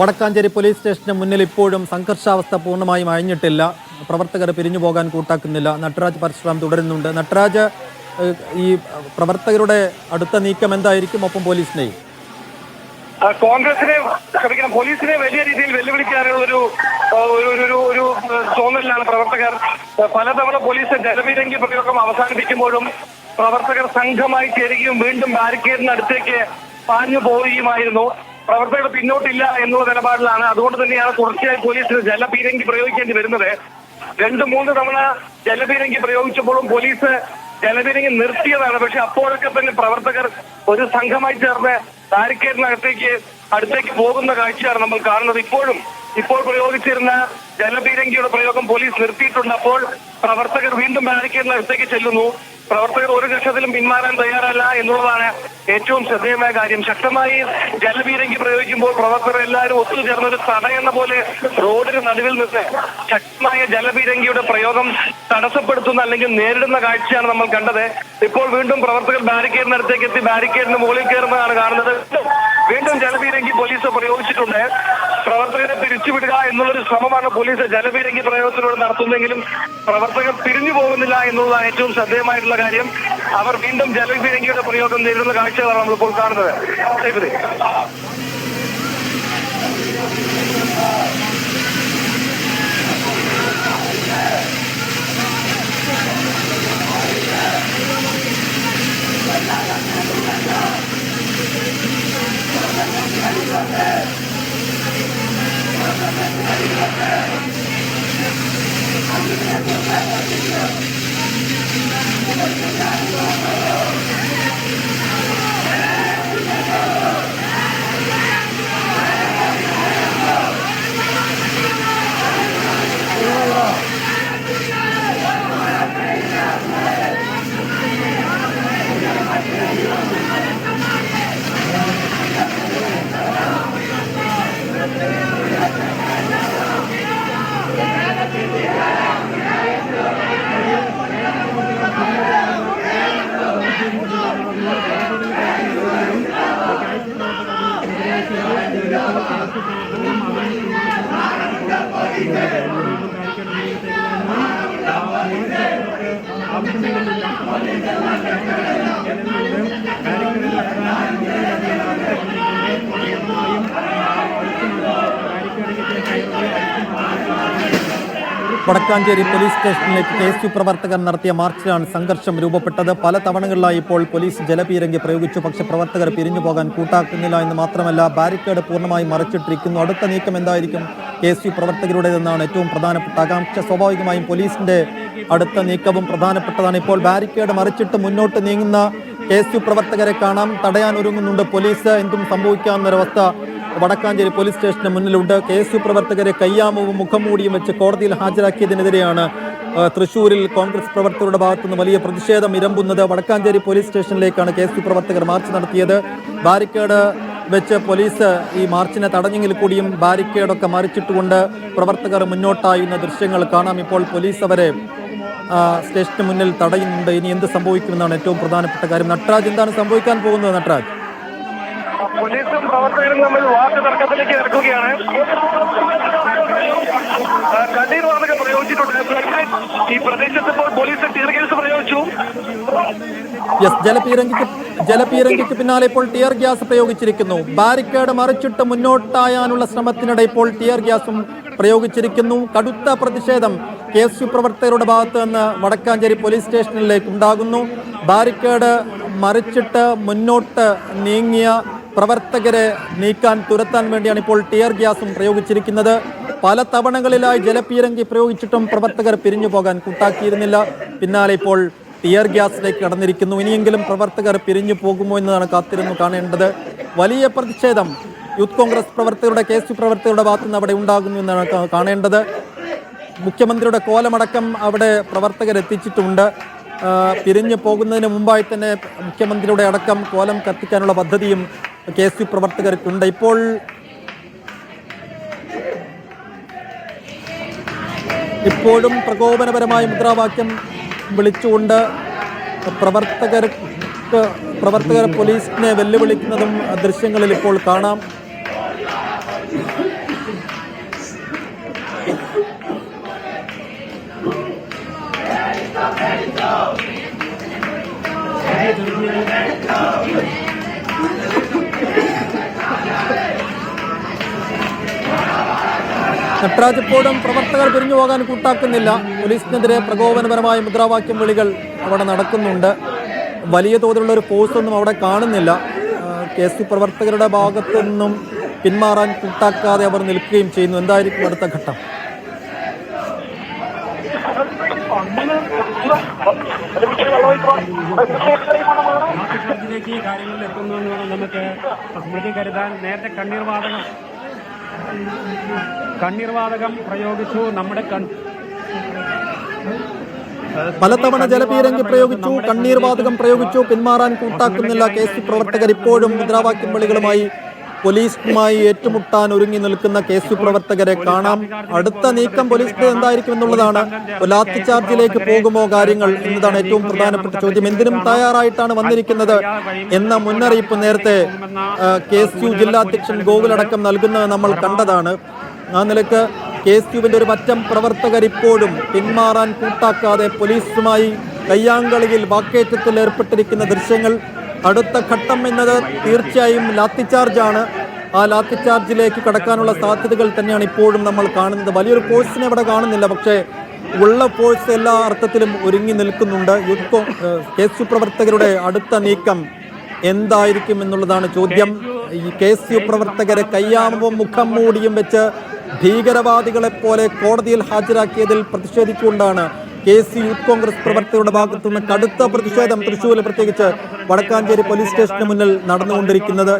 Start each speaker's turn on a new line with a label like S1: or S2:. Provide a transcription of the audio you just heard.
S1: Vadakkanchery police സ്റ്റേഷന് മുന്നിൽ ഇപ്പോഴും സംഘർഷാവസ്ഥ പൂർണമായും അഴിഞ്ഞിട്ടില്ല. പ്രവർത്തകർ പിരിഞ്ഞു പോകാൻ കൂട്ടാക്കുന്നില്ല. നട്ടരാജ് പരശുറാം തുടരുന്നുണ്ട്. നട്ടരാജ് ഈ പ്രവർത്തകരുടെ അടുത്ത നീക്കം എന്തായിരിക്കും? ഒപ്പം പോലീസിനെയും.
S2: കോൺഗ്രസിനെ ക്ഷമിക്കണം. പോലീസിനെ വലിയ രീതിയിൽ വെല്ലുവിളിക്കാനുള്ള ഒരു- ഒരു ഒരു തോന്നലിലാണ് പ്രവർത്തകർ. പലതവണ പോലീസ് ജലവിരങ്കി പ്രയോഗം അവസാനിപ്പിക്കുമ്പോഴും പ്രവർത്തകർ സംഘമായി ചേരുകയും വീണ്ടും ബാരിക്കേഡിനടുത്തേക്ക് പാഞ്ഞു പോവുകയുമായിരുന്നു. പ്രവർത്തകർ പിന്നോട്ടില്ല എന്നുള്ള നിലപാടിലാണ്. അതുകൊണ്ട് തന്നെയാണ് തുടർച്ചയായി പോലീസിന് ജലപീരങ്കി പ്രയോഗിക്കേണ്ടി വരുന്നത്. രണ്ട് മൂന്ന് തവണ ജലപീരങ്കി പ്രയോഗിച്ചപ്പോഴും പോലീസ് ജലപീരങ്കി നിർത്തിയതാണ്. പക്ഷെ അപ്പോഴൊക്കെ തന്നെ പ്രവർത്തകർ ഒരു സംഘമായി ചേർന്ന് ബാരിക്കേഡിനകത്തേക്ക് അടുത്തേക്ക് പോകുന്ന കാഴ്ചയാണ് നമ്മൾ കാണുന്നത്. ഇപ്പോഴും ഇപ്പോൾ പ്രയോഗിച്ചിരുന്ന ജലപീരങ്കിയുടെ പ്രയോഗം പോലീസ് നിർത്തിയിട്ടുണ്ട്. അപ്പോൾ പ്രവർത്തകർ വീണ്ടും ബാരിക്കേഡിനകത്തേക്ക് ചെല്ലുന്നു. പ്രവർത്തകർ ഒരു ലക്ഷത്തിലും പിന്മാറാൻ തയ്യാറല്ല എന്നുള്ളതാണ് ഏറ്റവും ശ്രദ്ധേയമായ കാര്യം. ശക്തമായി ജലപീരങ്കി പ്രയോഗിക്കുമ്പോൾ പ്രവർത്തകർ എല്ലാവരും ഒത്തുചേർന്ന് ഒരു തടയെന്ന പോലെ റോഡിന് നടുവിൽ നിന്ന് ശക്തമായ ജലപീരങ്കിയുടെ പ്രയോഗം തടസ്സപ്പെടുത്തുന്ന അല്ലെങ്കിൽ നേരിടുന്ന കാഴ്ചയാണ് നമ്മൾ കണ്ടത്. ഇപ്പോൾ വീണ്ടും പ്രവർത്തകർ ബാരിക്കേഡിനടുത്തേക്ക് എത്തി. ബാരിക്കേഡിന് മുകളിൽ കയറുന്നതാണ് കാണുന്നത്. വീണ്ടും ജലപീരങ്കി പോലീസ് പ്രയോഗിച്ചിട്ടുണ്ട്. പ്രവർത്തകരെ പിരിച്ചുവിടുക എന്നുള്ളൊരു ശ്രമമാണ് പോലീസ് ജലപീരങ്കി പ്രയോഗത്തിലൂടെ നടത്തുന്നതെങ്കിലും പ്രവർത്തകർ പിരിഞ്ഞു പോകുന്നില്ല എന്നുള്ളതാണ് ഏറ്റവും ശ്രദ്ധേയമായിട്ടുള്ള കാര്യം. അവർ വീണ്ടും ജലപീരങ്കിയുടെ പ്രയോഗം നേരിടുന്ന കാഴ്ചകളാണ് നമ്മളിപ്പോൾ കാണുന്നത്. Thank you.
S1: கொடுத்துருக்காங்க വടക്കാഞ്ചേരി പോലീസ് സ്റ്റേഷനിലേക്ക് കെ എസ് യു പ്രവർത്തകർ നടത്തിയ മാർച്ചിലാണ് സംഘർഷം രൂപപ്പെട്ടത്. പല തവണകളിലായി ഇപ്പോൾ പോലീസ് ജലപീരങ്കി പ്രയോഗിച്ചു. പക്ഷേ പ്രവർത്തകർ പിരിഞ്ഞു പോകാൻ കൂട്ടാക്കുന്നില്ല എന്ന് മാത്രമല്ല ബാരിക്കേഡ് പൂർണമായി മറച്ചിട്ടിരിക്കുന്നു. അടുത്ത നീക്കം എന്തായിരിക്കും? കെ എസ് യു പ്രവർത്തകരുടേതെന്നാണ് ഏറ്റവും പ്രധാനപ്പെട്ട ആകാംക്ഷ. സ്വാഭാവികമായും പോലീസിന്റെ അടുത്ത നീക്കവും പ്രധാനപ്പെട്ടതാണ്. ഇപ്പോൾ ബാരിക്കേഡ് മറിച്ചിട്ട് മുന്നോട്ട് നീങ്ങുന്ന കെ എസ് യു പ്രവർത്തകരെ കാണാം. തടയാൻ ഒരുങ്ങുന്നുണ്ട് പോലീസ്. എന്തും സംഭവിക്കാവുന്നൊരവസ്ഥ വടക്കാഞ്ചേരി പോലീസ് സ്റ്റേഷന് മുന്നിലുണ്ട്. കെ എസ് യു പ്രവർത്തകരെ കയ്യാമവും മുഖംമൂടിയും വെച്ച് കോടതിയിൽ ഹാജരാക്കിയതിനെതിരെയാണ് തൃശൂരിൽ കോൺഗ്രസ് പ്രവർത്തകരുടെ ഭാഗത്തുനിന്ന് വലിയ പ്രതിഷേധം ഇരമ്പുന്നത്. വടക്കാഞ്ചേരി പോലീസ് സ്റ്റേഷനിലേക്കാണ് കെ എസ് യു പ്രവർത്തകർ മാർച്ച് നടത്തിയത്. ബാരിക്കേഡ് വെച്ച് പോലീസ് ഈ മാർച്ചിനെ തടഞ്ഞെങ്കിൽ കൂടിയും ബാരിക്കേഡൊക്കെ മറിച്ചിട്ടുകൊണ്ട് പ്രവർത്തകർ മുന്നോട്ടായുന്ന ദൃശ്യങ്ങൾ കാണാം. ഇപ്പോൾ പോലീസ് അവരെ സ്റ്റേഷന് മുന്നിൽ തടയുന്നുണ്ട്. ഇനി എന്ത് സംഭവിക്കുമെന്നാണ് ഏറ്റവും പ്രധാനപ്പെട്ട കാര്യം. നട്രാജ് എന്താണ് സംഭവിക്കാൻ പോകുന്നത് നട്രാജ്
S2: പോലീസും പ്രവർത്തകരും തമ്മിൽ വാക്ക് തർക്കത്തിലേക്ക് ഇറക്കുകയാണ്. കണ്ണീർ വാതകം പ്രയോഗിച്ചിട്ടുണ്ട്. ഈ പ്രദേശത്ത് ഇപ്പോൾ പോലീസ് ടീർ ഗ്യാസ് പ്രയോഗിച്ചു.
S1: ജലപീരങ്കിക്ക് ജലപീരങ്കിക്ക് പിന്നാലെ ഇപ്പോൾ ടിയർ ഗ്യാസ് പ്രയോഗിച്ചിരിക്കുന്നു. ബാരിക്കേഡ് മറിച്ചിട്ട് മുന്നോട്ടായാനുള്ള ശ്രമത്തിനിടെ ഇപ്പോൾ ടിയർ ഗ്യാസും പ്രയോഗിച്ചിരിക്കുന്നു. കടുത്ത പ്രതിഷേധം കെ എസ് യു പ്രവർത്തകരുടെ ഭാഗത്ത് നിന്ന് വടക്കാഞ്ചേരി പോലീസ് സ്റ്റേഷനിലേക്ക് ഉണ്ടാകുന്നു. ബാരിക്കേഡ് മറിച്ചിട്ട് മുന്നോട്ട് നീങ്ങിയ പ്രവർത്തകരെ നീക്കാൻ തുരത്താൻ വേണ്ടിയാണ് ഇപ്പോൾ ടിയർ ഗ്യാസും പ്രയോഗിച്ചിരിക്കുന്നത്. പല തവണകളിലായി ജലപീരങ്കി പ്രയോഗിച്ചിട്ടും പ്രവർത്തകർ പിരിഞ്ഞു പോകാൻ കൂട്ടാക്കിയിരുന്നില്ല. പിന്നാലെ ഇപ്പോൾ ടിയർ ഗ്യാസിലേക്ക് കടന്നിരിക്കുന്നു. ഇനിയെങ്കിലും പ്രവർത്തകർ പിരിഞ്ഞു പോകുമോ എന്നതാണ് കാത്തിരുന്നു കാണേണ്ടത്. വലിയ പ്രതിഷേധം യൂത്ത് കോൺഗ്രസ് പ്രവർത്തകരുടെ കെ എസ് യു പ്രവർത്തകരുടെ ഭാഗത്തു നിന്ന് അവിടെ ഉണ്ടാകുന്നു എന്നാണ് കാണേണ്ടത്. മുഖ്യമന്ത്രിയുടെ കോലമടക്കം അവിടെ ആ, പിരിഞ്ഞു പോകുന്നതിന് മുമ്പായി തന്നെ മുഖ്യമന്ത്രിയുടെ അടക്കം കോലം കത്തിക്കാനുള്ള പദ്ധതിയും കെ എസ് യു പ്രവർത്തകർക്കുണ്ട്. ഇപ്പോൾ ഇപ്പോഴും പ്രകോപനപരമായ മുദ്രാവാക്യം വിളിച്ചുകൊണ്ട് പ്രവർത്തകർക്ക് പ്രവർത്തകർ പോലീസിനെ വെല്ലുവിളിക്കുന്നതും ദൃശ്യങ്ങളിൽ ഇപ്പോൾ കാണാം. ഇപ്പോഴും പ്രവർത്തകർ പിരിഞ്ഞു പോകാൻ കൂട്ടാക്കുന്നില്ല. പോലീസിനെതിരെ പ്രകോപനപരമായ മുദ്രാവാക്യം വിളികൾ അവിടെ നടക്കുന്നുണ്ട്. വലിയ തോതിലുള്ള ഒരു പോസ്റ്റൊന്നും അവിടെ കാണുന്നില്ല. കെ എസ് പ്രവർത്തകരുടെ ഭാഗത്തു നിന്നും പിന്മാറാൻ കൂട്ടാക്കാതെ അവർ നിൽക്കുകയും ചെയ്യുന്നു. എന്തായിരിക്കും അടുത്ത ഘട്ടം?
S3: ഇതിലേക്ക് കാര്യങ്ങളിൽ എത്തുന്നു എന്ന് നമുക്ക് സ്മൃതി കരുതാൻ നേരത്തെ കണ്ണീർ വാതകം. കണ്ണീർ വാതകം പ്രയോഗിച്ചു നമ്മുടെ
S1: പലതവണ ജലപീരങ്കി പ്രയോഗിച്ചു കണ്ണീർ വാതകം പ്രയോഗിച്ചു പിന്മാറാൻ കൂട്ടാക്കുന്നില്ല. കെ സി പ്രവർത്തകർ ഇപ്പോഴും മുദ്രാവാക്യം വിളികളുമായി പോലീസുമായി ഏറ്റുമുട്ടാൻ ഒരുങ്ങി നിൽക്കുന്ന കെ സി പ്രവർത്തകരെ കാണാം. അടുത്ത നീക്കം പോലീസിന്റെ എന്തായിരിക്കും എന്നുള്ളതാണ്. ലാത്തി ചാർജിലേക്ക് പോകുമോ കാര്യങ്ങൾ എന്നതാണ് ഏറ്റവും പ്രധാനപ്പെട്ട ചോദ്യം. എന്തിനും തയ്യാറായിട്ടാണ് വന്നിരിക്കുന്നത് എന്ന മുന്നറിയിപ്പ് നേരത്തെ കെ എസ് യു ജില്ലാ അധ്യക്ഷൻ ഗോകുലടക്കം നൽകുന്നത് നമ്മൾ കണ്ടതാണ്. ആ നിലയ്ക്ക് കെ എസ് യുവിന്റെ ഒരു പറ്റം പ്രവർത്തകർ ഇപ്പോഴും പിന്മാറാൻ കൂട്ടാക്കാതെ പോലീസുമായി കയ്യാങ്കളിയിൽ വാക്കേറ്റത്തിൽ ഏർപ്പെട്ടിരിക്കുന്ന ദൃശ്യങ്ങൾ അടുത്ത ഘട്ടം എന്നത് തീർച്ചയായും ലാത്തിച്ചാർജാണ് ആ ലാത്തിച്ചാർജിലേക്ക് കടക്കാനുള്ള സാധ്യതകൾ തന്നെയാണ് ഇപ്പോഴും നമ്മൾ കാണുന്നത്. വലിയൊരു ഫോഴ്സിനെ ഇവിടെ കാണുന്നില്ല. പക്ഷേ ഉള്ള ഫോഴ്സ് എല്ലാ അർത്ഥത്തിലും ഒരുങ്ങി നിൽക്കുന്നുണ്ട്. യുദ്ധ കോ- കെ എസ് യു പ്രവർത്തകരുടെ അടുത്ത നീക്കം എന്തായിരിക്കും എന്നുള്ളതാണ് ചോദ്യം. ഈ കെ എസ് യു പ്രവർത്തകരെ കയ്യാമവും മുഖം മൂടിയും വെച്ച് ഭീകരവാദികളെ പോലെ കോടതിയിൽ ഹാജരാക്കിയതിൽ പ്രതിഷേധിച്ചുകൊണ്ടാണ് കെ സി യൂത്ത് കോൺഗ്രസ് പ്രവർത്തകരുടെ ഭാഗത്തുനിന്ന് കടുത്ത പ്രതിഷേധം തൃശ്ശൂരിൽ പ്രത്യേകിച്ച് വടക്കാഞ്ചേരി പോലീസ് സ്റ്റേഷന് മുന്നിൽ നടന്നുകൊണ്ടിരിക്കുന്നത്.